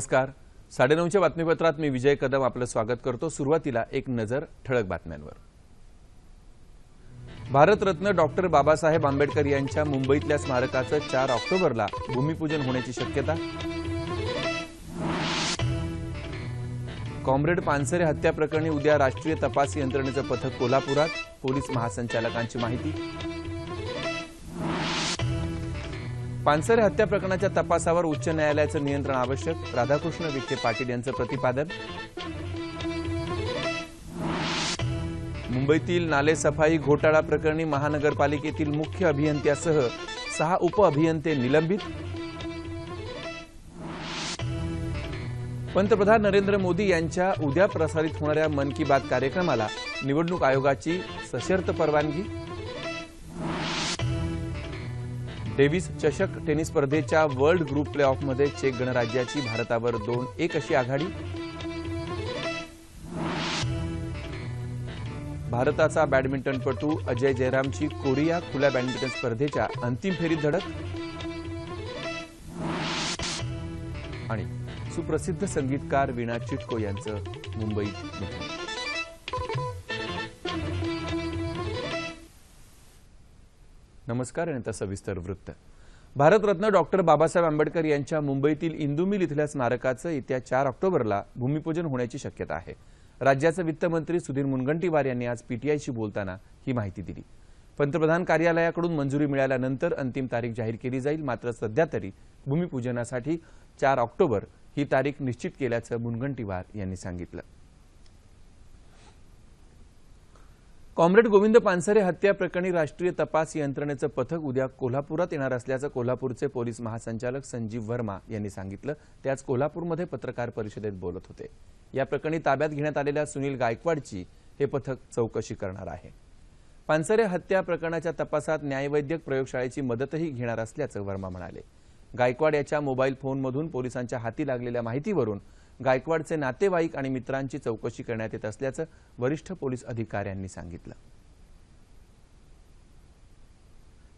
नमस्कार. साडेनऊच्या बातमीपत्रात मी विजय कदम आपलं स्वागत करतो. सुरुवातीला एक नजर ठळक बातम्यांवर. भारतरत्न डॉक्टर बाबासाहेब आंबेडकर यांच्या मुंबईतल्या स्मारकाचं चार ऑक्टोबरला भूमिपूजन होण्याची शक्यता. कॉम्रेड पानसरे हत्या प्रकरणी उद्या राष्ट्रीय तपास यंत्रणेचं पथक कोल्हापुरात. पोलीस महासंचालकांची माहिती. पानसरे हत्या प्रकरणाच्या तपासावर उच्च न्यायालयाचं नियंत्रण आवश्यक. राधाकृष्ण विखे पाटील यांचं प्रतिपादन. मुंबईतील नाले सफाई घोटाळा प्रकरणी महानगरपालिकेतील मुख्य अभियंत्यासह सहा उपअभियंते निलंबित. पंतप्रधान नरेंद्र मोदी यांच्या उद्या प्रसारित होणाऱ्या मन की बात कार्यक्रमाला निवडणूक आयोगाची सशर्त परवानगी. डेव्हिस चषक टेनिस स्पर्धेच्या वर्ल्ड ग्रुप प्ले ऑफमध्ये चेक गणराज्याची भारतावर दोन एक अशी आघाडी. भारताचा बॅडमिंटनपटू अजय जयरामची कोरिया खुल्या बॅडमिंटन स्पर्धेच्या अंतिम फेरीत धडक. आणि सुप्रसिद्ध संगीतकार वीणा चिटको यांचं मुंबईत निधन. नमस्कार आणि आता सविस्तर वृत्त. भारतरत्न डॉक्टर बाबासाहेब आंबेडकर यांच्या मुंबईतील इंदुमिल इथल्या स्मारकाचं येत्या चार ऑक्टोबरला भूमिपूजन होण्याची शक्यता आहे. राज्याचे वित्तमंत्री सुधीर मुनगंटीवार यांनी आज पीटीआयशी बोलताना ही माहिती दिली. पंतप्रधान कार्यालयाकडून मंजुरी मिळाल्यानंतर अंतिम तारीख जाहीर केली जाईल मात्र सध्या तरी भूमिपूजनासाठी चार ऑक्टोबर ही तारीख निश्चित केल्याचं मुनगंटीवार यांनी सांगितलं. कॉम्रेड गोविंद पानसरे हत्या प्रकरणी राष्ट्रीय तपास यंत्रणेचं पथक उद्या कोल्हापुरात येणार असल्याचं कोल्हापूरचे पोलीस महासंचालक संजीव वर्मा यांनी सांगितलं. ते आज कोल्हापूरमध्ये पत्रकार परिषदेत बोलत होते. या प्रकरणी ताब्यात घेण्यात आलेल्या सुनील गायकवाडची हे पथक चौकशी करणार आहे. पानसरे हत्या प्रकरणाच्या तपासात न्यायवैद्यक प्रयोगशाळेची मदतही घेणार असल्याचं वर्मा म्हणाले. गायकवाड याच्या मोबाईल फोनमधून पोलिसांच्या हाती लागलेल्या माहितीवरून गायकवाडचे नातेवाईक आणि मित्रांची चौकशी करण्यात येत असल्याचं वरिष्ठ पोलीस अधिकाऱ्यांनी सांगितलं.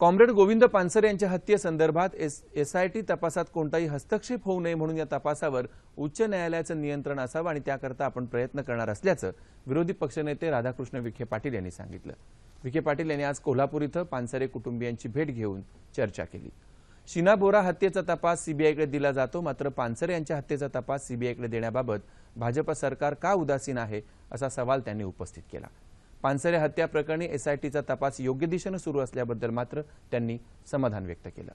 कॉम्रेड गोविंद पानसरे यांच्या हत्येसंदर्भात एसआयटी तपासात कोणताही हस्तक्षेप होऊ नये म्हणून या तपासावर उच्च न्यायालयाचं नियंत्रण असावं आणि त्याकरता आपण प्रयत्न करणार असल्याचं विरोधी पक्षनेते राधाकृष्ण विखे पाटील यांनी सांगितलं. विखे पाटील यांनी आज कोल्हापूर इथं पानसरे कुटुंबियांची भेट घेऊन चर्चा केली. शिना बोरा हत्येचा तपास सीबीआयकडे दिला जातो मात्र पानसर यांच्या हत्येचा तपास सीबीआयकडे देण्याबाबत भाजप सरकार का उदासीन आहे असा सवाल त्यांनी उपस्थित केला. पानसरे हत्या प्रकरणी एसआयटीचा तपास योग्य दिशेनं सुरू असल्याबद्दल मात्र त्यांनी समाधान व्यक्त केलं.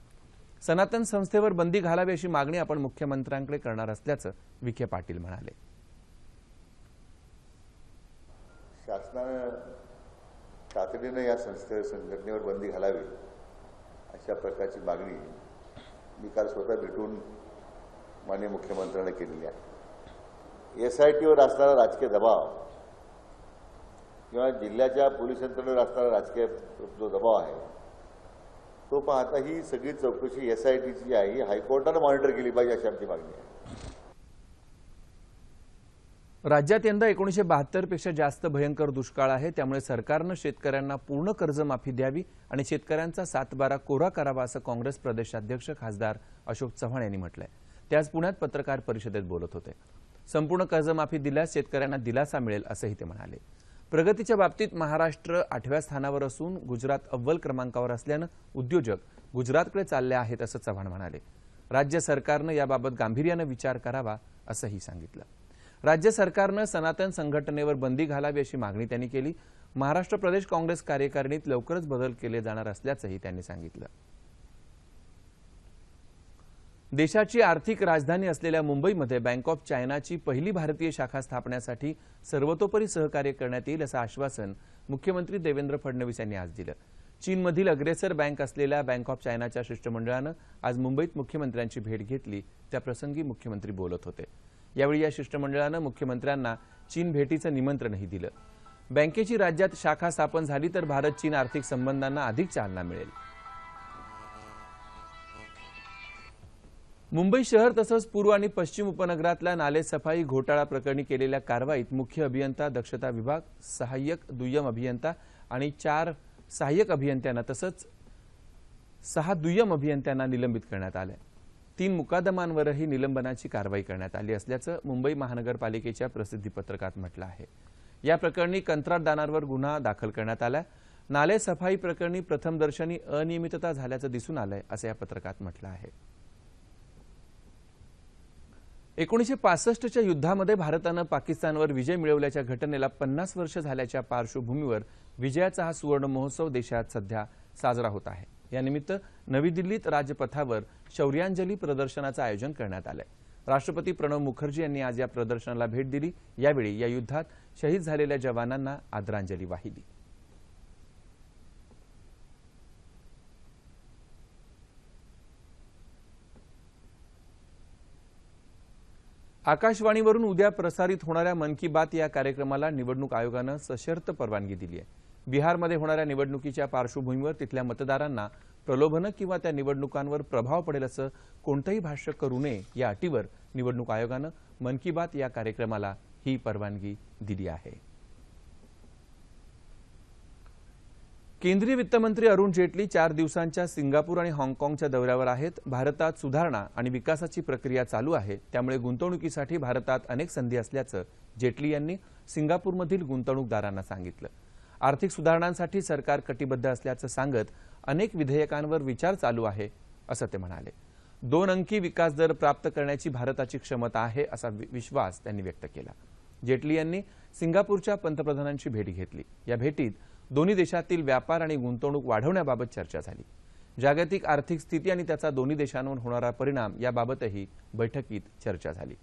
सनातन संस्थेवर बंदी घालावी अशी मागणी आपण मुख्यमंत्र्यांकडे करणार असल्याचं विखे पाटील म्हणाले. शासनानं तातडीनं या संस्थे संघटनेवर बंदी घालावी अशा प्रकारची मागणी मी काल स्वतः भेटून माननीय मुख्यमंत्र्यांना केलेली आहे. एस आय टीवर असणारा राजकीय दबाव किंवा जिल्ह्याच्या पोलीस यंत्रणेवर असणारा राजकीय जो दबाव आहे तो पाहता ही सगळी चौकशी एस आय टीची आहे. ही हायकोर्टानं मॉनिटर केली पाहिजे अशी आमची मागणी आहे. राज्यात यंदा एकोणीशे बहात्तरपेक्षा जास्त भयंकर दुष्काळ आहे. त्यामुळे सरकारनं शेतकऱ्यांना पूर्ण कर्जमाफी द्यावी आणि शेतकऱ्यांचा सातबारा कोरा करावा असं काँग्रेस प्रदेशाध्यक्ष खासदार अशोक चव्हाण यांनी म्हटलंय. ते आज पुण्यात पत्रकार परिषदेत बोलत होते. संपूर्ण कर्जमाफी दिल्यास शेतकऱ्यांना दिलासा मिळेल असंही ते म्हणाले. प्रगतीच्या बाबतीत महाराष्ट्र आठव्या स्थानावर असून गुजरात अव्वल क्रमांकावर असल्यानं उद्योजक गुजरातकडे चालले आहेत असं चव्हाण म्हणाले. राज्य सरकारनं याबाबत गांभीर्यानं विचार करावा असंही सांगितलं. राज्य सरकारनं सनातन संघटनेवर बंदी घालावी अशी मागणी त्यांनी केली. महाराष्ट्र प्रदेश काँग्रेस कार्यकारिणीत लवकरच बदल केले जाणार असल्याचंही त्यांनी सांगितलं. देशाची आर्थिक राजधानी असलेल्या मुंबईमध्ये बँक ऑफ चायनाची पहिली भारतीय शाखा स्थापण्यासाठी सर्वतोपरी सहकार्य करण्यात येईल असं आश्वासन मुख्यमंत्री देवेंद्र फडणवीस यांनी आज दिलं. चीनमधील अग्रेसर बँक असलेल्या बँक ऑफ चायनाच्या शिष्टमंडळानं आज मुंबईत मुख्यमंत्र्यांची भेट घेतली. त्याप्रसंगी मुख्यमंत्री बोलत होते. यावेळी या शिष्टमंडळानं मुख्यमंत्र्यांना चीन भेटीचं निमंत्रणही दिलं. बँकेची राज्यात शाखा स्थापन झाली तर भारत चीन आर्थिक संबंधांना अधिक चालना मिळेल. मुंबई शहर तसंच पूर्व आणि पश्चिम उपनगरातल्या नाले सफाई घोटाळा प्रकरणी केलेल्या कारवाईत मुख्य अभियंता दक्षता विभाग सहाय्यक दुय्यम अभियंता आणि चार सहाय्यक अभियंत्यांना तसंच सहा दुय्यम अभियंत्यांना निलंबित करण्यात आलं तीन मुकादमांवरही निलंबनाची कारवाई करण्यात आली असल्याचं मुंबई महानगरपालिकेच्या प्रसिद्धीपत्रकात म्हटलं आहे. या प्रकरणी कंत्राटदारांवर गुन्हा दाखल करण्यात आला नाले सफाई प्रकरणी प्रथमदर्शनी अनियमितता झाल्याचं दिसून आलंय असं या पत्रकात म्हटलं आहे. एकोणीसशे पासष्टच्या युद्धामध्ये भारतानं पाकिस्तानवर विजय मिळवल्याच्या घटनेला पन्नास वर्ष झाल्याच्या पार्श्वभूमीवर विजयाचा हा सुवर्ण महोत्सव देशात सध्या साजरा होत आहे. यानिमित्त नवी दिल्लीत राजपथावर शौर्यांजली प्रदर्शनाचं आयोजन करण्यात आलंय. राष्ट्रपती प्रणव मुखर्जी यांनी आज या प्रदर्शनाला भेट दिली. यावेळी या युद्धात शहीद झालेल्या जवानांना आदरांजली वाहिली. आकाशवाणीवरून उद्या प्रसारित होणाऱ्या मन की बात या कार्यक्रमाला निवडणूक आयोगानं सशर्त परवानगी दिली आहे. बिहारमध्ये होणाऱ्या निवडणुकीच्या पार्श्वभूमीवर तिथल्या मतदारांना प्रलोभनं किंवा त्या निवडणुकांवर प्रभाव पडेल असं कोणतंही भाष्य करू नये या अटीवर निवडणूक आयोगानं मन की बात या कार्यक्रमाला ही परवानगी दिली आहे. केंद्रीय वित्तमंत्री अरुण जेटली चार दिवसांच्या सिंगापूर आणि हाँगकाँगच्या दौऱ्यावर आहेत. भारतात सुधारणा आणि विकासाची प्रक्रिया चालू आहे. त्यामुळे गुंतवणुकीसाठी भारतात अनेक संधी असल्याचं जेटली यांनी सिंगापूरमधील गुंतवणूकदारांना सांगितलं. आर्थिक सुधारणांसाठी सरकार कटिबद्ध असल्याचं सांगत अनेक विधेयकांवर विचार चालू आहे असं ते म्हणाले. दोन अंकी विकास दर प्राप्त करण्याची भारताची क्षमता आहे असा वि- विश्वास त्यांनी व्यक्त केला. जेटली यांनी सिंगापूरच्या पंतप्रधानांची भेट घेतली. या भेटीत दोन्ही देशातील व्यापार आणि गुंतवणूक वाढवण्याबाबत चर्चा झाली. जागतिक आर्थिक स्थिती आणि त्याचा दोन्ही देशांवर होणारा परिणाम याबाबतही बैठकीत चर्चा झाली.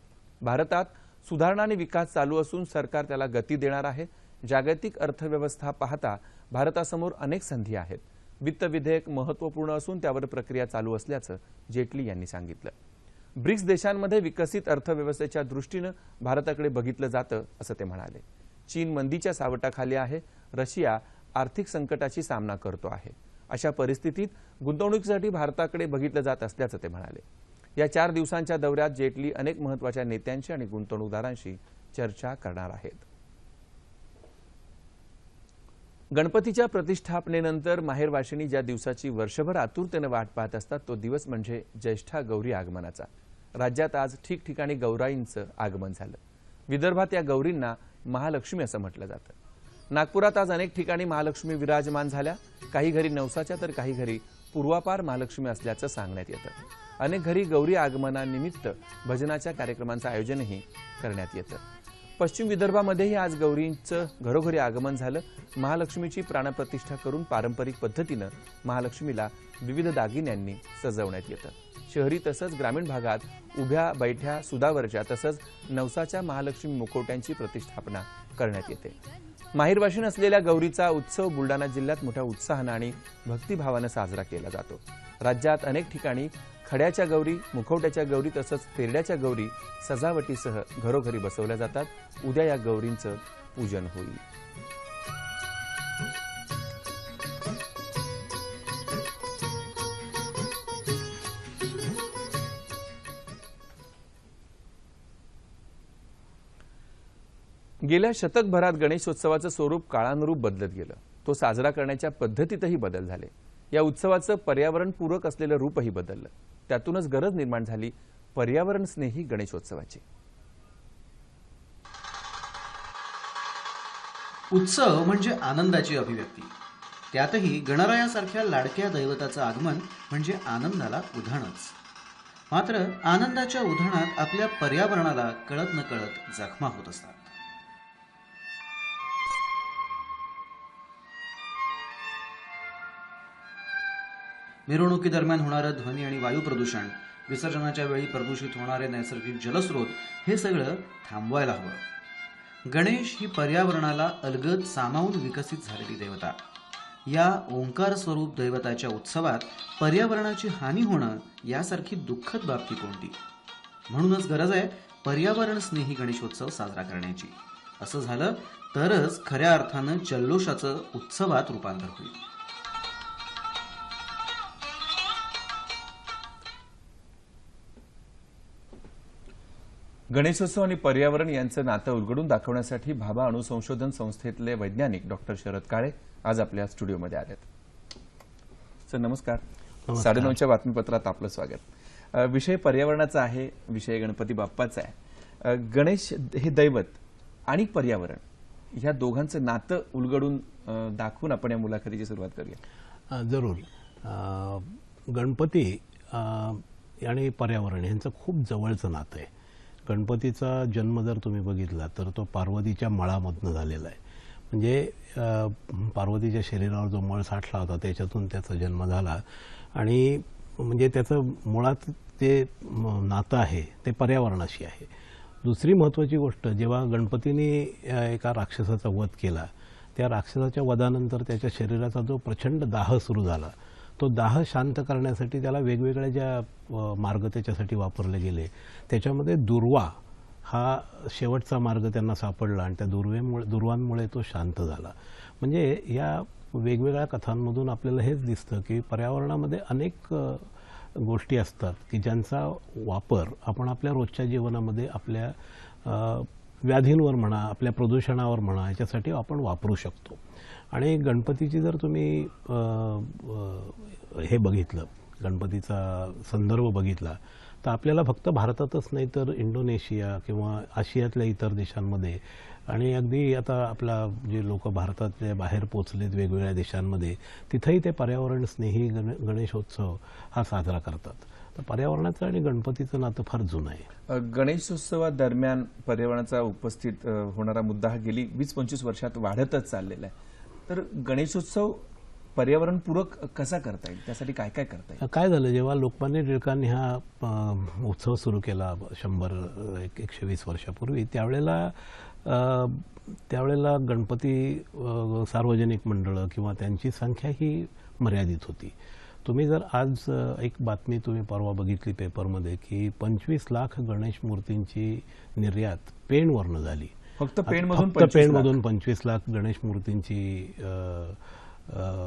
भारतात सुधारणा आणि विकास चालू असून सरकार त्याला गती देणार आहे जागतिक अर्थव्यवस्था पाहता भारतासमोर अनेक संधी आहेत. वित्त विधेयक महत्त्वपूर्ण असून त्यावर प्रक्रिया चालू असल्याचं जेटली यांनी सांगितलं. ब्रिक्स देशांमध्ये विकसित अर्थव्यवस्थेच्या दृष्टीनं भारताकडे बघितलं जातं असं ते म्हणाले. चीन मंदीच्या सावटाखाली आहे. रशिया आर्थिक संकटाची सामना करतो आहे. अशा परिस्थितीत गुंतवणुकीसाठी भारताकडे बघितलं जात असल्याचं ते म्हणाले. या चार दिवसांच्या दौऱ्यात जेटली अनेक महत्त्वाच्या नेत्यांशी आणि गुंतवणूकदारांशी चर्चा करणार आहेत. गणपतीच्या प्रतिष्ठापनेनंतर माहेरवाशिणी ज्या दिवसाची वर्षभर आतुरतेनं वाट पाहत असतात तो दिवस म्हणजे ज्येष्ठा गौरी आगमनाचा. राज्यात आज ठिकठिकाणी गौराईंचं आगमन झालं. विदर्भात या गौरींना महालक्ष्मी असं म्हटलं जातं. नागपुरात आज अनेक ठिकाणी महालक्ष्मी विराजमान झाल्या. काही घरी नवसाच्या तर काही घरी पूर्वापार महालक्ष्मी असल्याचं सांगण्यात येतं. अनेक घरी गौरी आगमनानिमित्त भजनाच्या कार्यक्रमांचं आयोजनही करण्यात येतं. पश्चिम विदर्भामध्येही आज गौरींचं घरोघरी आगमन झालं. महालक्ष्मीची प्राणप्रतिष्ठा करून पारंपरिक पद्धतीनं महालक्ष्मीला विविध दागिन्यांनी सजवण्यात येतं. शहरी तसंच ग्रामीण भागात उभ्या बैठ्या सुदावरच्या तसंच नवसाच्या महालक्ष्मी मुखवट्यांची प्रतिष्ठापना करण्यात येते. माहीरवाशीन असलेल्या गौरीचा उत्सव बुलढाणा जिल्ह्यात मोठ्या उत्साहानं आणि भक्तिभावानं साजरा केला जातो. राज्यात अनेक ठिकाणी खड्याच्या गौरी मुखवट्याच्या गौरी तसंच पेरड्याच्या गौरी सजावटीसह घरोघरी बसवल्या जातात. उद्या या गौरींचं पूजन होईल. गेल्या शतकभरात गणेशोत्सवाचं स्वरूप काळानुरूप बदलत गेलं. तो साजरा करण्याच्या पद्धतीतही बदल झाले. या उत्सवाचं पर्यावरणपूरक असलेलं रूपही बदललं. त्यातूनच गरज निर्माण झाली पर्यावरण स्नेही गणेशोत्सवाची. उत्सव म्हणजे आनंदाची अभिव्यक्ती. त्यातही गणरायासारख्या लाडक्या दैवताचं आगमन म्हणजे आनंदाला उधाणच. मात्र आनंदाच्या उधाणात आपल्या पर्यावरणाला कळत न कळत जखमा होत असतात. मिरवणुकीदरम्यान होणारं ध्वनी आणि वायू प्रदूषण विसर्जनाच्या वेळी प्रदूषित होणारे नैसर्गिक जलस्रोत हे सगळं थांबवायला हवं. गणेश ही पर्यावरणाला अलगद सामावून विकसित झालेली देवता. या ओंकार स्वरूप दैवताच्या उत्सवात पर्यावरणाची हानी होणं यासारखी दुःखद बाबती कोणती? म्हणूनच गरज आहे पर्यावरण स्नेही गणेशोत्सव साजरा करण्याची. असं झालं तरच खऱ्या अर्थानं जल्लोषाचं उत्सवात रूपांतर होईल. गणेशोत्सव आणि पर्यावरण यांचं नातं उलगडून दाखवण्यासाठी भाभा अणुसंशोधन संस्थेतले वैज्ञानिक डॉक्टर शरद काळे आज आपल्या स्टुडिओमध्ये आलेत. सर नमस्कार. साडेनऊच्या बातमीपत्रात आपलं स्वागत. विषय पर्यावरणाचा आहे विषय गणपती बाप्पाचा आहे. गणेश हे दैवत आणि पर्यावरण ह्या दोघांचं नातं उलगडून दाखवून आपण या मुलाखतीची सुरुवात करूया. जरूर. गणपती आणि पर्यावरण यांचं खूप जवळचं नातं आहे. गणपतीचा जन्म जर तुम्ही बघितला तर तो पार्वतीच्या मळामधनं झालेला आहे. म्हणजे पार्वतीच्या शरीरावर जो मळ साठला होता त्याच्यातून त्याचा जन्म झाला. आणि म्हणजे त्याचं मुळात जे नातं आहे ते पर्यावरणाशी आहे. दुसरी महत्त्वाची गोष्ट जेव्हा गणपतीने एका राक्षसाचा वध केला त्या राक्षसाच्या वधानंतर त्याच्या शरीराचा जो प्रचंड दाह सुरू झाला तो दाह शांत करण्यासाठी त्याला वेगवेगळ्या ज्या मार्ग त्याच्यासाठी वापरले गेले त्याच्यामध्ये दुर्वा हा शेवटचा मार्ग त्यांना सापडला आणि त्या दुर्वेमुळे दुर्वांमुळे तो शांत झाला. म्हणजे या वेगवेगळ्या कथांमधून आपल्याला हेच दिसतं की पर्यावरणामध्ये अनेक गोष्टी असतात की ज्यांचा वापर आपण आपल्या रोजच्या जीवनामध्ये आपल्या व्याधींवर म्हणा आपल्या प्रदूषणावर म्हणा याच्यासाठी आपण वापरू शकतो. आणि गणपतीची जर तुम्ही हे बघितलं गणपतीचा संदर्भ बघितला तर आपल्याला फक्त भारतातच नाही तर इंडोनेशिया किंवा आशियातल्या इतर देशांमध्ये आणि अगदी आता आपला जे लोक भारतातल्या बाहेर पोचलेत वेगवेगळ्या देशांमध्ये तिथंही ते पर्यावरण स्नेही गण गणेशोत्सव हा साजरा करतात. तर पर्यावरणाचं आणि गणपतीचं नातं फार जुनं आहे. गणेशोत्सवादरम्यान पर्यावरणाचा उपस्थित होणारा मुद्दा हा गेली वीस पंचवीस वर्षात वाढतच चाललेला आहे. तर गणेशोत्सव पर्यावरणपूरक कसा करता येईल? त्यासाठी काय काय करता येईल? काय झालं जेव्हा लोकमान्य टिळकांनी हा उत्सव सुरू केला शंभर एक एकशे वीस वर्षापूर्वी त्यावेळेला त्यावेळेला गणपती सार्वजनिक मंडळं किंवा त्यांची संख्या ही मर्यादित होती. तुम्ही जर आज एक बातमी तुम्ही परवा बघितली पेपरमध्ये की पंचवीस लाख गणेश मूर्तींची निर्यात पेणवरनं झाली. फक्त पेणमधून फक्त 25 लाख. पेणमधून पंचवीस लाख गणेश मूर्तींची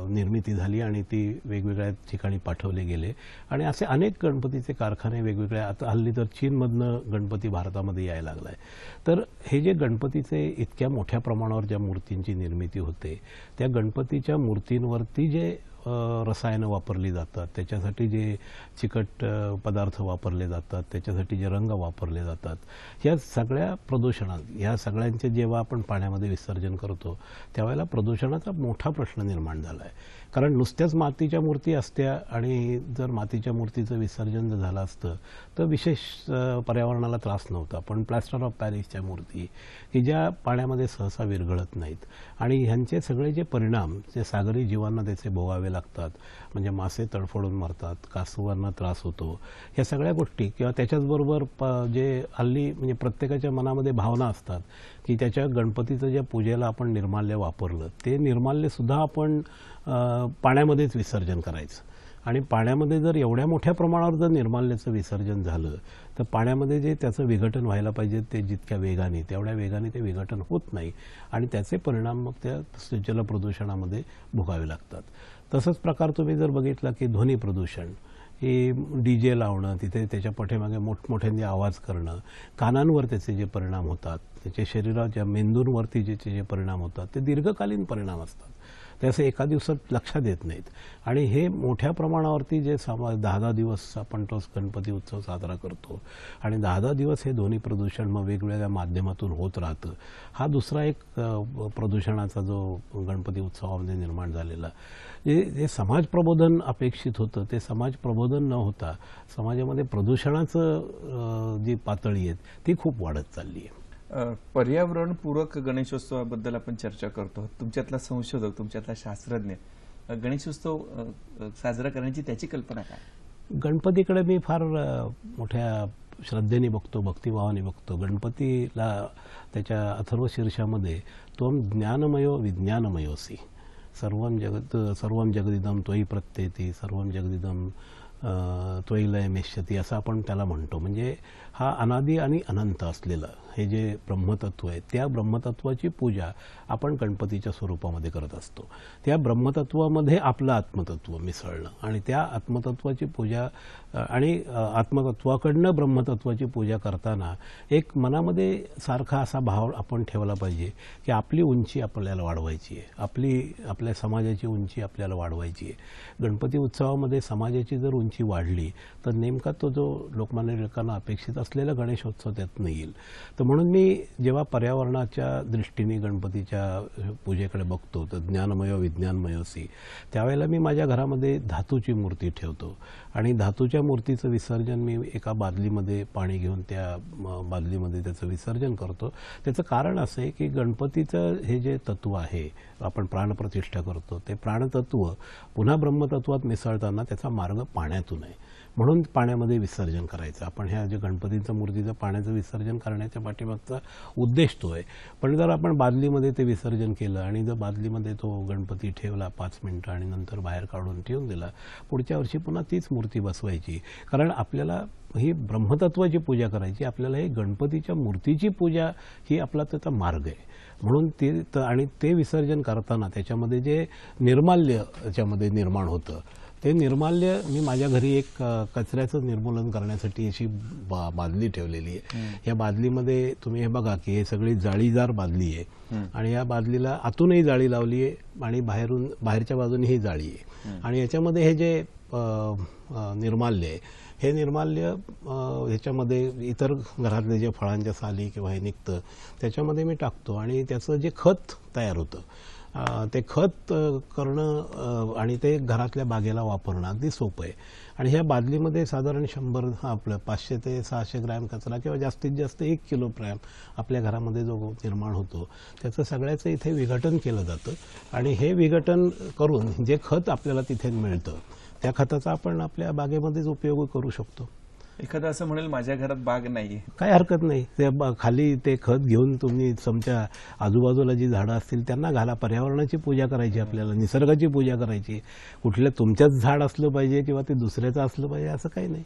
निर्मिती झाली आणि ती वेगवेगळ्या ठिकाणी पाठवले गेले आणि असे अनेक गणपतीचे कारखाने वेगवेगळ्या आता हल्ली तर चीनमधनं गणपती भारतामध्ये यायला लागलाय तर हे जे गणपतीचे इतक्या मोठ्या प्रमाणावर ज्या मूर्तींची निर्मिती होते त्या गणपतीच्या मूर्तींवरती जे रसायनं वापरली जातात. त्याच्यासाठी जे चिकट पदार्थ वापरले जातात त्याच्यासाठी जे रंग वापरले जातात. या सगळ्या प्रदूषणात या सगळ्यांचे जेव्हा आपण पाण्यामध्ये विसर्जन करतो त्यावेळेला प्रदूषणाचा मोठा प्रश्न निर्माण झाला आहे कारण नुसत्याच मातीच्या मूर्ती असत्या आणि जर मातीच्या मूर्तीचं विसर्जन जर झालं असतं तर विशेष पर्यावरणाला त्रास नव्हता. पण प्लॅस्टर ऑफ पॅरिसच्या मूर्ती की ज्या पाण्यामध्ये सहसा विरघळत नाहीत. आणि ह्यांचे सगळे जे परिणाम जे सागरी जीवांना त्याचे भोगावे लागतात म्हणजे मासे तडफडून मरतात कासवांना त्रास होतो ह्या सगळ्या गोष्टी किंवा त्याच्याचबरोबर प जे हल्ली म्हणजे प्रत्येकाच्या मनामध्ये भावना असतात की त्याच्या गणपतीचं ज्या पूजेला आपण निर्माल्य वापरलं ते निर्माल्यसुद्धा आपण पाण्यामध्येच विसर्जन करायचं. आणि पाण्यामध्ये जर एवढ्या मोठ्या प्रमाणावर जर निर्माल्याचं विसर्जन झालं तर पाण्यामध्ये जे त्याचं विघटन व्हायला पाहिजे ते जितक्या वेगाने तेवढ्या वेगाने ते विघटन होत नाही. आणि त्याचे परिणाम मग त्या जलप्रदूषणामध्ये भोगावे लागतात. तसंच प्रकार तुम्ही जर बघितला की ध्वनी प्रदूषण हे डी जे लावणं तिथे त्याच्या पाठीमागे मोठमोठ्यांनी आवाज करणं कानांवर त्याचे जे परिणाम होतात त्याच्या शरीराच्या मेंदूंवरती ज्याचे जे परिणाम होतात ते दीर्घकालीन परिणाम असतात. ते एका दिवसात लक्षात येत नाहीत. आणि हे मोठ्या प्रमाणावरती जे सामा दहा दहा दिवस आपण तो गणपती उत्सव साजरा करतो आणि दहा दहा दिवस हे ध्वनी प्रदूषण मग वेगवेगळ्या माध्यमातून होत राहतं. हा दुसरा एक प्रदूषणाचा जो गणपती उत्सवामध्ये निर्माण झालेला जे जे समाज प्रबोधन अपेक्षित होतं ते समाज प्रबोधन न होता समाजामध्ये प्रदूषणाचं जी पातळी आहे ती खूप वाढत चालली आहे. पर्यावरणपूरक गणेशोत्सवाबद्दल आपण चर्चा करतो. तुमच्यातला संशोधक तुमच्यातला शास्त्रज्ञ गणेशोत्सव साजरा करण्याची त्याची कल्पना काय? गणपतीकडे मी फार मोठ्या श्रद्धेने बघतो भक्तिभावाने बघतो. गणपतीला त्याच्या अथर्व शीर्षामध्ये त्वम ज्ञानमयो विज्ञानमयोसी सर्व जगत सर्व जगदिदम त्वयी प्रत्येती सर्व जगदिदम अ, मेश्यती असं आपण त्याला म्हणतो. म्हणजे हा अनादी आणि अनंत असलेलं हे जे ब्रह्मतत्व आहे त्या ब्रह्मतत्वाची पूजा आपण गणपतीच्या स्वरूपामध्ये करत असतो. त्या ब्रह्मतत्वामध्ये आपलं आत्मतत्व मिसळणं आणि त्या आत्मतत्वाची पूजा आणि आत्मतत्वाकडनं ब्रह्मतत्वाची पूजा करताना एक मनामध्ये सारखा असा भाव आपण ठेवला पाहिजे की आपली उंची आपल्याला वाढवायची आहे. आपली आपल्या समाजाची उंची आपल्याला वाढवायची आहे. गणपती उत्सवामध्ये समाजाची जर उंची उंची वाढली तर नेमका तो जो लोकमान्य टिळकांना अपेक्षित असलेला गणेशोत्सव त्यात येईल तर म्हणून मी जेव्हा पर्यावरणाच्या दृष्टीने गणपतीच्या पूजेकडे बघतो तर ज्ञानमय विज्ञानमयसी त्यावेळेला मी माझ्या घरामध्ये धातूची मूर्ती ठेवतो. आणि धातूच्या मूर्तीचं विसर्जन मी एका बादलीमध्ये पाणी घेऊन त्या बादलीमध्ये त्याचं विसर्जन करतो. त्याचं कारण असं आहे की गणपतीचं हे जे तत्व आहे आपण प्राणप्रतिष्ठा करतो ते प्राणतत्व पुन्हा ब्रह्मतत्वात मिसळताना त्याचा मार्ग पाण्यात पाण्यातून आहे. म्हणून पाण्यामध्ये विसर्जन करायचं. आपण ह्या जे गणपतीचं मूर्तीचं पाण्याचं विसर्जन करण्याच्या पाठीमागचा उद्देश तो आहे. पण जर आपण बादलीमध्ये ते विसर्जन केलं आणि जर बादलीमध्ये तो गणपती ठेवला पाच मिनटं आणि नंतर बाहेर काढून ठेवून दिला पुढच्या वर्षी पुन्हा तीच मूर्ती बसवायची. कारण आपल्याला ही ब्रह्मतत्वाची पूजा करायची आपल्याला ही गणपतीच्या मूर्तीची पूजा ही आपला त्याचा मार्ग आहे. म्हणून ते आणि ते विसर्जन करताना त्याच्यामध्ये जे निर्माल्य त्याच्यामध्ये निर्माण होतं ते निर्माल्य मी माझ्या घरी एक कचऱ्याचं निर्मूलन करण्यासाठी अशी बा बादली ठेवलेली आहे. या बादलीमध्ये तुम्ही हे बघा की हे सगळी जाळीदार बादली आहे. आणि या बादलीला आतूनही जाळी लावली आहे आणि बाहेरून बाहेरच्या बाजूने ही जाळी आहे. आणि याच्यामध्ये हे जे निर्माल्य आहे हे निर्माल्य ह्याच्यामध्ये इतर घरातले जे फळांच्या साली किंवा हे निघतं त्याच्यामध्ये मी टाकतो आणि त्याचं जे खत तयार होतं ते खत करणं आणि ते घरातल्या बागेला वापरणं अगदी सोपं आहे. आणि ह्या बादलीमध्ये साधारण शंभर हा, आपलं पाचशे ते सहाशे ग्रॅम कचरा किंवा जास्तीत जास्त एक किलो ग्रॅम आपल्या घरामध्ये जो निर्माण होतो त्याचं सगळ्याचं इथे विघटन केलं जातं. आणि हे विघटन करून जे खत आपल्याला तिथे मिळतं त्या खताचा आपण आपल्या बागेमध्येच उपयोग करू शकतो. एखादा असं म्हणेल माझ्या घरात बाग नाही काय हरकत नाही. ते खाली ते खत घेऊन तुम्ही तुमच्या आजूबाजूला जी झाडं असतील त्यांना घाला. पर्यावरणाची पूजा करायची आपल्याला निसर्गाची पूजा करायची. कुठल्या तुमच्याच झाड असलं पाहिजे किंवा ते दुसऱ्याचं असलं पाहिजे असं काही नाही.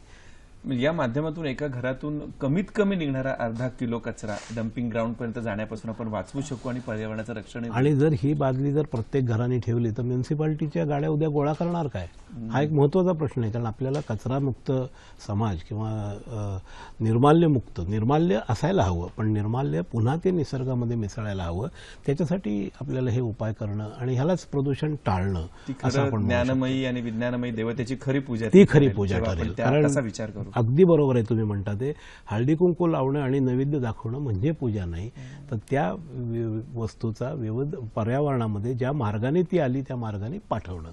या माध्यमातून एका घरातून कमीत कमी निघणारा अर्धा किलो कचरा डम्पिंग ग्राउंड पर्यंत जाण्यापासून आपण वाचवू शकू आणि पर्यावरणाचं रक्षण आणि जर ही बादली जर प्रत्येक घराने ठेवली तर म्युन्सिपाल्टीच्या गाड्या उद्या गोळा करणार काय? हा एक महत्त्वाचा प्रश्न आहे कारण आपल्याला कचरामुक्त समाज किंवा निर्माल्यमुक्त निर्माल्य असायला हवं पण निर्माल्य पुन्हा ते निसर्गामध्ये मिसळायला हवं. त्याच्यासाठी आपल्याला हे उपाय करणं आणि ह्यालाच प्रदूषण टाळणं असं आपण ज्ञानमयी आणि विज्ञानमयी देवतेची खरी पूजा ती खरी पूजा तसा विचार करू. अगदी बरोबर आहे तुम्ही म्हणता ते. हळदी कुंकू लावणं आणि नैवेद्य दाखवणं म्हणजे पूजा नाही. तर त्या वस्तूचा विविध पर्यावरणामध्ये ज्या मार्गाने ती आली त्या मार्गाने पाठवणं.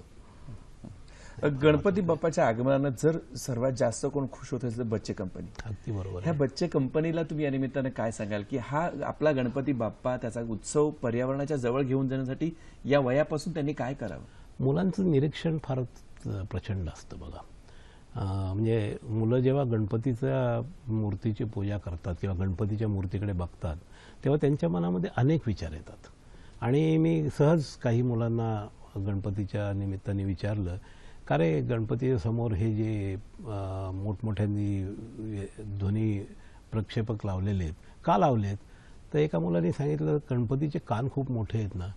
गणपती बाप्पाच्या आगमनानं जर सर्वात जास्त कोण खुश होत असेल बच्चे कंपनी. अगदी बरोबर ह्या बच्चे कंपनीला तुम्ही या निमित्तानं काय सांगाल? की हा आपला गणपती बाप्पा त्याचा उत्सव पर्यावरणाच्या जवळ घेऊन जाण्यासाठी या वयापासून त्यांनी काय करावं? मुलांचं निरीक्षण फारच प्रचंड असतं बघा. म्हणजे मुलं जेव्हा गणपतीच्या मूर्तीची पूजा करतात किंवा गणपतीच्या मूर्तीकडे बघतात तेव्हा त्यांच्या मनामध्ये अनेक विचार येतात. आणि मी सहज काही मुलांना गणपतीच्या निमित्ताने विचारलं का रे गणपतीच्या समोर हे जे मोठमोठ्यांनी ध्वनी प्रक्षेपक लावलेले आहेत का लावलेत? तर एका मुलाने सांगितलं गणपतीचे कान खूप मोठे आहेत ना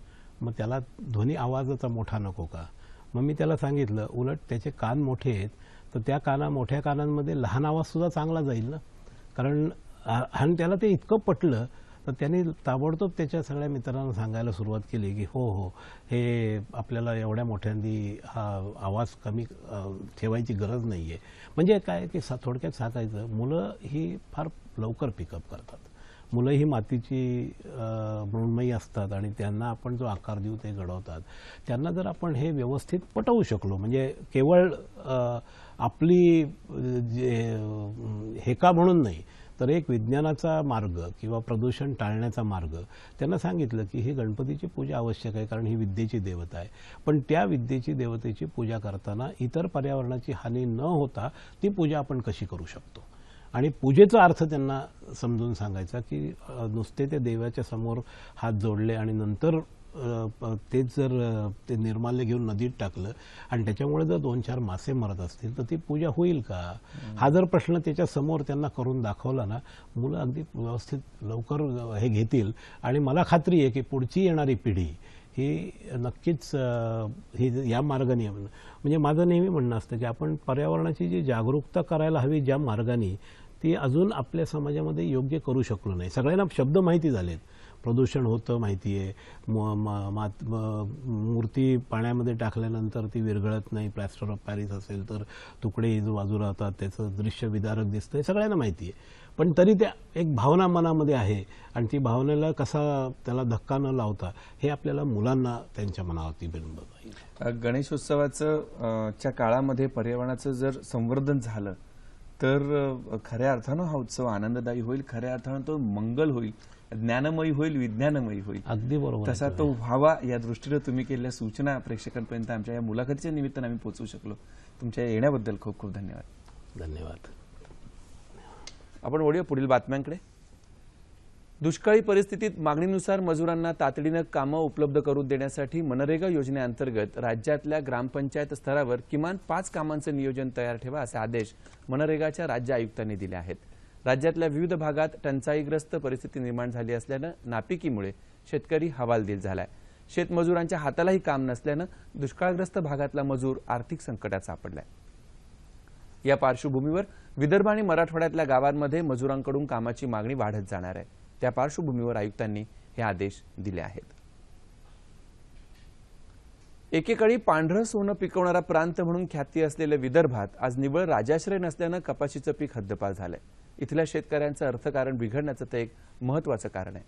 मग त्याला ध्वनी आवाजाचा मोठा नको का? मग मी त्याला सांगितलं उलट त्याचे कान मोठे आहेत तर त्या काना मोठ्या कानांमध्ये लहान आवाज सुद्धा चांगला जाईल ना? कारण आणि त्याला ते इतकं पटलं तर त्याने ताबडतोब त्याच्या सगळ्या मित्रांना सांगायला सुरुवात केली की हो हो हे आपल्याला एवढ्या मोठ्यांदी हा आवाज कमी ठेवायची गरज नाही आहे म्हणजे काय की सा थोडक्यात सांगायचं मुलं ही फार लवकर पिकअप करतात. मुलं ही मातीची मृण्मयी असतात आणि त्यांना आपण जो आकार देऊ ते घडवतात. त्यांना जर आपण हे व्यवस्थित पटवू शकलो म्हणजे केवळ आपली जे हे का म्हणून नाही तर एक विज्ञानाचा मार्ग किंवा प्रदूषण टाळण्याचा मार्ग त्यांना सांगितलं की ही गणपतीची पूजा आवश्यक आहे कारण ही विद्येची देवता आहे. पण त्या विद्येची देवतेची पूजा करताना इतर पर्यावरणाची हानी न होता ती पूजा आपण कशी करू शकतो? आणि पूजेचा अर्थ त्यांना समजून सांगायचा की नुसते ते देवाच्या समोर हात जोडले आणि नंतर तेच जर ते निर्माल्य घेऊन नदीत टाकलं आणि त्याच्यामुळे जर दोन चार मासे मरत असतील तर ती पूजा होईल का? हा जर प्रश्न त्याच्यासमोर त्यांना करून दाखवला ना मुलं अगदी व्यवस्थित लवकर हे घेतील. आणि मला खात्री आहे की पुढची येणारी पिढी ही नक्कीच ही या मार्गाने म्हणजे माझं नेहमी म्हणणं असतं की आपण पर्यावरणाची जी जागरूकता करायला हवी ज्या मार्गाने ती अजून आपल्या समाजामध्ये योग्य करू शकलो नाही. सगळ्यांना शब्द माहिती झालेत. प्रदूषण होतं माहिती आहे. म- म- मात- मूर्ती पाण्यामध्ये टाकल्यानंतर ती विरघळत नाही. प्लॅस्टर ऑफ पॅरिस असेल तर तुकडे जो बाजूला होतात त्याचं दृश्य विदारक दिसतं हे सगळ्यांना माहिती आहे. पण तरी त्या एक भावना मनामध्ये आहे. आणि ती भावनेला कसा त्याला धक्का न लावता हे आपल्याला मुलांना त्यांच्या मनावरती बिंब गणेशोत्सवाचं च्या काळामध्ये पर्यावरणाचं जर संवर्धन झालं तर खऱ्या अर्थानं हा उत्सव आनंददायी होईल खऱ्या अर्थानं तो मंगल होईल ज्ञानमयी होईल विज्ञानमयी होईल. अगदी बरोबर तसा तो व्हावा या दृष्टीनं तुम्ही केलेल्या सूचना प्रेक्षकांपर्यंत आमच्या या मुलाखतीच्या निमित्तानं आम्ही पोहोचू शकलो. तुमच्या येण्याबद्दल खूप खूप धन्यवाद. धन्यवाद. आपण वळूया पुढील बातम्यांकडे. दुष्काळी परिस्थितीत मागणीनुसार मजुरांना तातडीनं कामं उपलब्ध करून देण्यासाठी मनरेगा योजनेअंतर्गत राज्यातल्या ग्रामपंचायत स्तरावर किमान पाच कामांचं नियोजन तयार ठेवा असे आदेश मनरेगाच्या राज्य आयुक्तांनी दिले आहेत. राज्यातल्या विविध भागात टंचाईग्रस्त परिस्थिती निर्माण झाली असल्यानं नापिकीमुळे शेतकरी हवालदिल झालाय. शेतमजुरांच्या हातालाही काम नसल्यानं दुष्काळग्रस्त भागातला मजूर आर्थिक संकटात सापडलाय. या पार्श्वभूमीवर विदर्भ आणि मराठवाड्यातल्या गावांमध्ये मजुरांकडून कामाची मागणी वाढत जाणार आहे. त्या पार्श्वभूमीवर आयुक्तांनी हे आदेश दिले आहेत. एकेकाळी पांढरं सोनं पिकवणारा प्रांत म्हणून ख्याती असलेल्या विदर्भात आज निव्वळ राजाश्रय नसल्यानं कपाशीचं पीक हद्दपार झालंय. इथल्या शेतकऱ्यांचं अर्थकारण बिघडण्याचं ते एक महत्वाचं कारण आहे.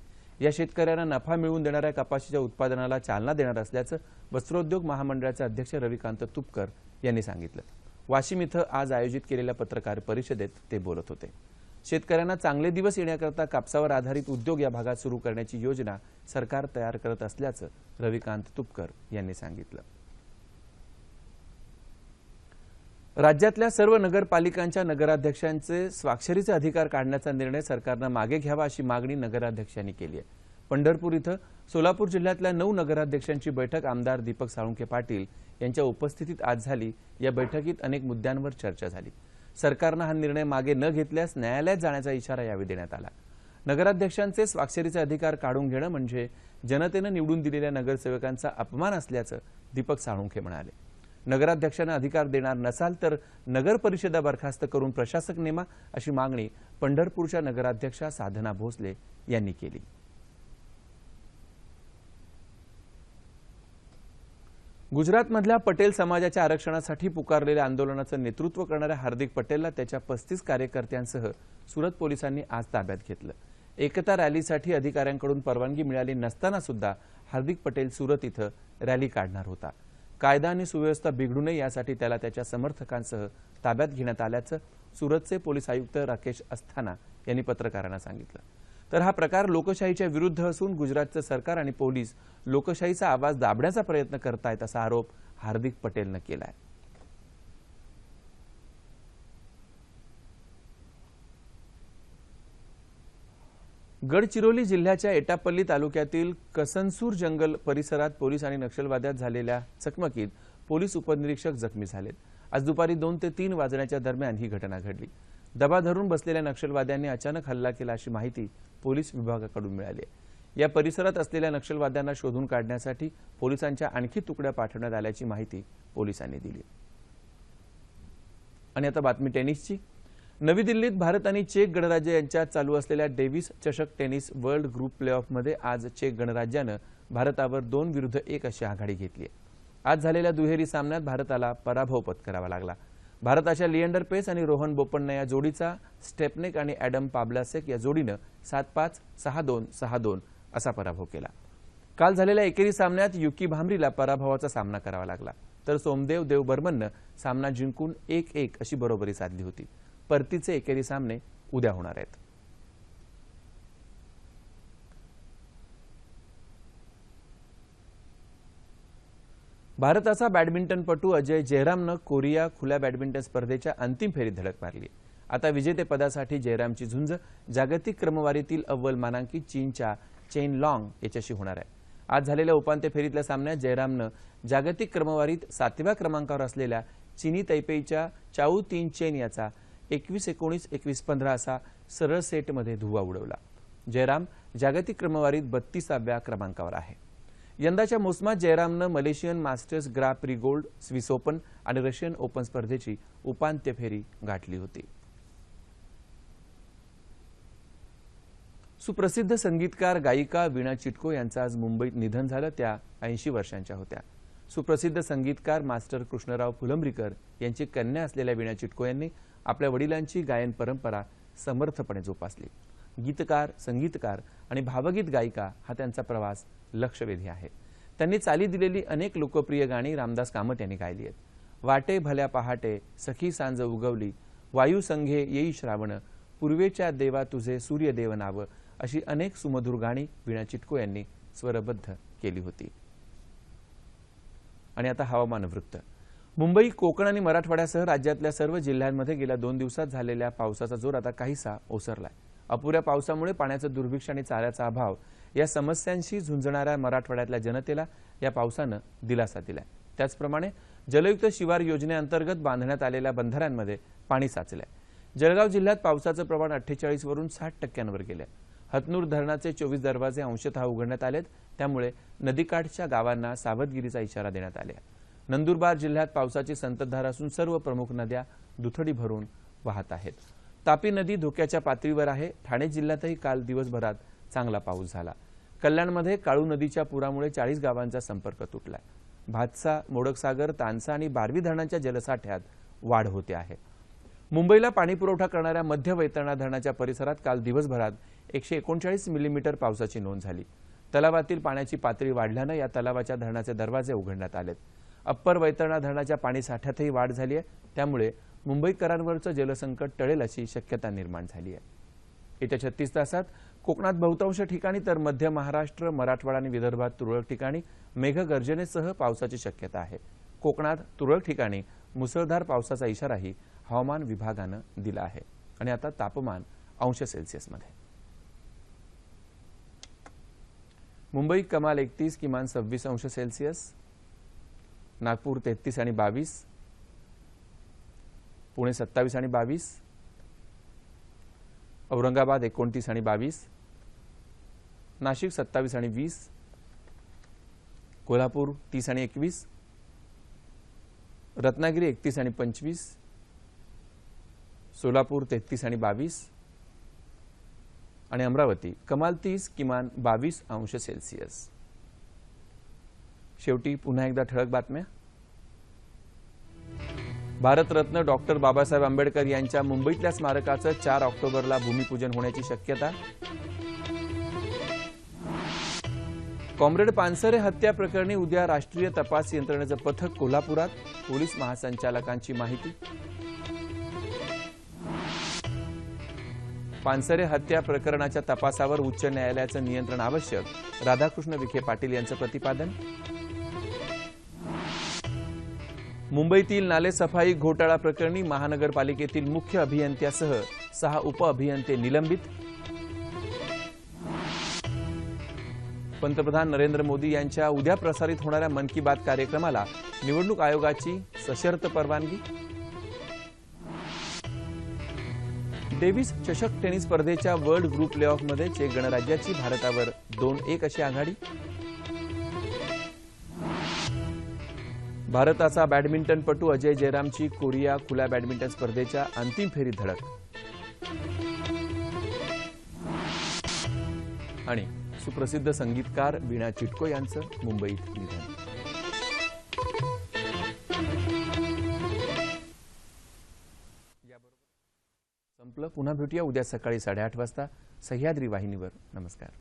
या शेतकऱ्यांना नफा मिळवून देणाऱ्या कपाशीच्या उत्पादनाला चालना देणार असल्याचं वस्त्रोद्योग महामंडळाचे अध्यक्ष रविकांत तुपकर यांनी सांगितलं. वाशिम इथं आज आयोजित केलेल्या पत्रकार परिषदेत ते बोलत होते. शेतकऱ्यांना चांगले दिवस येण्याकरता कापसावर आधारित उद्योग या भागात सुरू करण्याची योजना सरकार तयार करत असल्याचं रविकांत तुपकर यांनी सांगितलं. राज्यातल्या सर्व नगरपालिकांच्या नगराध्यक्षांचे स्वाक्षरीचे अधिकार काढण्याचा निर्णय सरकारनं मागे घ्यावा अशी मागणी नगराध्यक्षांनी केली आहे. पंढरपूर इथं सोलापूर जिल्ह्यातल्या नऊ नगराध्यक्षांची बैठक आमदार दीपक साळुंखे पाटील यांच्या उपस्थितीत आज झाली. या बैठकीत अनेक मुद्द्यांवर चर्चा झाली. सरकारनं हा निर्णय मागे न घेतल्यास न्यायालयात जाण्याचा इशारा यावेळी देण्यात आला. नगराध्यक्षांचे स्वाक्षरीचे अधिकार काढून घेणं म्हणजे जनतेनं निवडून दिलेल्या नगरसेवकांचा अपमान असल्याचं दीपक साळुंखे म्हणाले. नगराध्यक्षांना अधिकार देणार नसाल तर नगर परिषदा बरखास्त करून प्रशासक नेमा अशी मागणी पंढरपूरच्या नगराध्यक्षा साधना भोसले यांनी केली. गुजरातमधल्या पटेल समाजाच्या आरक्षणासाठी पुकारलेल्या आंदोलनाचं नेतृत्व करणाऱ्या हार्दिक पटेलला त्याच्या पस्तीस कार्यकर्त्यांसह सुरत पोलिसांनी आज ताब्यात घेतलं. एकता रॅलीसाठी अधिकाऱ्यांकडून परवानगी मिळाली नसताना सुद्धा हार्दिक पटेल सुरत इथं रॅली काढणार होता. कायदा आणि सुव्यवस्था बिघडू नये यासाठी त्याला त्याच्या समर्थकांसह ताब्यात घेण्यात आल्याचं सुरतचे पोलीस आयुक्त राकेश अस्थाना यांनी पत्रकारांना सांगितलं. तर हा प्रकार लोकशाहीच्या विरुद्ध असून गुजरातचं सरकार आणि पोलीस लोकशाहीचा आवाज दाबण्याचा प्रयत्न करतायत असा आरोप हार्दिक पटेलनं केलाय. गडचिरोली जिल्ह्याच्या एटापल्ली तालुक्यातील कसनसूर जंगल परिसरात पोलीस आणि नक्षलवाद्यात झालेल्या चकमकीत पोलीस उपनिरीक्षक जखमी झालेत. आज दुपारी दोन ते तीन वाजण्याच्या दरम्यान ही घटना घडली. दबा धरून बसलेल्या नक्षलवाद्यांनी अचानक हल्ला केला अशी माहिती पोलीस विभागाकडून मिळाली या परिसरात असलेल्या नक्षलवाद्यांना शोधून काढण्यासाठी पोलिसांच्या आणखी तुकड्या पाठवण्यात आल्याची माहिती पोलिसांनी दिली आणि आता बातमी टेनिसची. नवी दिल्लीत भारत आणि चेक गणराज्य यांच्यात चालू असलेल्या डेव्हिस चषक टेनिस वर्ल्ड ग्रुप प्लेऑफमध्ये आज चेक गणराज्यानं भारतावर दोन विरुद्ध एक अशी आघाडी घेतली आज झालेल्या दुहेरी सामन्यात भारताला पराभव पत्करावा लागला. भारताच्या लिएंडर पेस आणि रोहन बोपण्णा या जोडीचा स्टेपनेक आणि ॲडम पाब्लासेक या जोडीनं सात पाच सहा दोन सहा दोन असा पराभव केला. काल झालेल्या एकेरी सामन्यात युकी भांबरीला पराभवाचा सामना करावा लागला. तर सोमदेव देवबर्मननं सामना जिंकून एक एक अशी बरोबरी साधली होती. परतीचे एकेरी सामने उद्या होणार आहेत. भारताचा बॅडमिंटनपटू अजय जयरामनं कोरिया खुल्या बॅडमिंटन स्पर्धेच्या अंतिम फेरीत धडक मारली. आता विजेतेपदासाठी जयरामची झुंज जागतिक क्रमवारीतील अव्वल मानांकित चीनच्या चेन लाँग याच्याशी होणार आहे. आज झालेल्या उपांत्य फेरीतल्या सामन्यात जयरामनं जागतिक क्रमवारीत सातव्या क्रमांकावर असलेल्या चिनी तैपेईच्या चाऊ तीन चेन याचा एकवीस एकोणीस एकवीस पंधरा असा सरळ सेटमध्ये धुवा उडवला. जयराम जागतिक क्रमवारीत बत्तीसाव्या क्रमांकावर आहे. यंदाच्या मोसमात जयरामनं Malaysian masters grand prix gold Swiss open आणि रशियन ओपन स्पर्धेची उपांत्य फेरी गाठली होती. सुप्रसिद्ध संगीतकार गायिका वीणा चिटको यांचं आज मुंबईत निधन झालं त्या ऐंशी वर्षांच्या होत्या. सुप्रसिद्ध संगीतकार मास्टर कृष्णराव फुलंब्रीकर यांची कन्या असलेल्या वीणा चिटको यांनी आपल्या वडिलांची गायन परंपरा समर्थपणे जोपासली. गीतकार संगीतकार आणि भावगीत गायिका हा त्यांचा प्रवास लक्षवेधी आहे. त्यांनी चाली दिलेली अनेक लोकप्रिय गाणी रामदास कामत यांनी गायली आहेत. वाटे भल्या पहाटे सखी सांज उगवली वायू संघे येई श्रावण पूर्वेच्या देवा तुझे सूर्यदेव नाव अशी अनेक सुमधुर गाणी विणा चिटको यांनी स्वरबद्ध केली होती. आणि आता हवामान वृत्त. मुंबई कोकण आणि मराठवाड्यासह राज्यातल्या सर्व जिल्ह्यांमध्ये गेल्या दोन दिवसात झालेल्या पावसाचा जोर आता काहीसा ओसरलाय. अपुऱ्या पावसामुळे पाण्याचं दुर्भिक्ष आणि चाऱ्याचा अभाव या समस्यांशी झुंजणाऱ्या मराठवाड्यातल्या जनतेला या पावसानं दिलासा दिलाय. त्याचप्रमाणे जलयुक्त शिवार योजनेअंतर्गत बांधण्यात आलेल्या बंधाऱ्यांमध्ये पाणी साचलंय. जळगाव जिल्ह्यात पावसाचं प्रमाण अठ्ठेचाळीसवरून साठ टक्क्यांवर गेलंय. हतनूर धरणाचे चोवीस दरवाजे अंशतः उघडण्यात आलेत. त्यामुळे नदीकाठच्या गावांना सावधगिरीचा इशारा देण्यात आला नंदुरबार जिल्ह्यात पावसाची संततधार असून सर्व प्रमुख नद्या दुथडी भरून वाहत आहेत. तापी नदी धोक्याच्या पातळीवर आहे. ठाणे जिल्ह्यातही काल दिवसभरात चांगला पाऊस झाला. कल्याणमध्ये काळू नदीच्या पुरामुळे चाळीस गावांचा संपर्क तुटलाय. भातसा मोडकसागर तानसा आणि बारवी धरणाच्या जलसाठ्यात वाढ होते आहे. मुंबईला पाणीपुरवठा करणाऱ्या मध्य वैतरणा धरणाच्या परिसरात काल दिवसभरात एकशे एकोणचाळीस मिलीमीटर पावसाची नोंद झाली. तलावातील पाण्याची पातळी वाढल्यानं या तलावाच्या धरणाचे दरवाजे उघडण्यात आलेत. अप्पर वैतरणा धरणाच्या पाणी साठ्यातही वाढ झाली आहे. त्यामुळे मुंबईकरांवरचं जलसंकट टळेल अशी शक्यता निर्माण झाली आहे. येत्या छत्तीस तासात कोकणात बहुतांश ठिकाणी तर मध्य महाराष्ट्र मराठवाडा आणि विदर्भात तुरळक ठिकाणी मेघगर्जनेसह पावसाची शक्यता आहे. कोकणात तुरळक ठिकाणी मुसळधार पावसाचा इशाराही हवामान विभागानं दिला आहे. आणि आता तापमान अंश सेल्सिअसमध्ये. मुंबई कमाल एकतीस किमान सव्वीस अंश सेल्सिअस नागपूर तेहतीस आणि बावीस पुणे सत्तावीस आणि बावीस औरंगाबाद एकोणतीस आणि बावीस नाशिक सत्तावीस आणि वीस. कोल्हापूर तीस आणि एकवीस. रत्नागिरी एकतीस आणि पंचवीस. सोलापूर तेहतीस आणि बावीस. आणि अमरावती कमाल तीस किमान बावीस अंश सेल्सिअस. शेवटी पुन्हा एकदा ठळक बातम्या. भारतरत्न डॉक्टर बाबासाहेब आंबेडकर यांच्या मुंबईतल्या स्मारकाचं चार ऑक्टोबरला भूमिपूजन होण्याची शक्यता. कॉम्रेड पानसरे हत्या प्रकरणी उद्या राष्ट्रीय तपास यंत्रणेचं पथक कोल्हापुरात. पोलीस महासंचालकांची माहिती. पानसरे हत्या प्रकरणाच्या तपासावर उच्च न्यायालयाचं नियंत्रण आवश्यक. राधाकृष्ण विखे पाटील यांचं प्रतिपादन. मुंबईतील नालेसफाई घोटाळा प्रकरणी महानगरपालिकेतील मुख्य अभियंत्यासह सहा उपअभियंते निलंबित. पंतप्रधान नरेंद्र मोदी यांच्या उद्या प्रसारित होणाऱ्या मन की बात कार्यक्रमाला निवडणूक आयोगाची सशर्त परवानगी? डेव्हिस चषक टेनिस स्पर्धेच्या वर्ल्ड ग्रुप प्ले ऑफमध्ये चेक गणराज्याची भारतावर दोन एक अशी आघाडी? भारताचा बॅडमिंटनपटू अजय जयरामची कोरिया खुल्या बॅडमिंटन स्पर्धेच्या अंतिम फेरीत धडक. आणि सुप्रसिद्ध संगीतकार वीणा चिटको यांचं मुंबईत निधन. संपलं. पुन्हा भेटूया उद्या सकाळी साडेआठ वाजता. सह्याद्री वाहिनीवर. नमस्कार.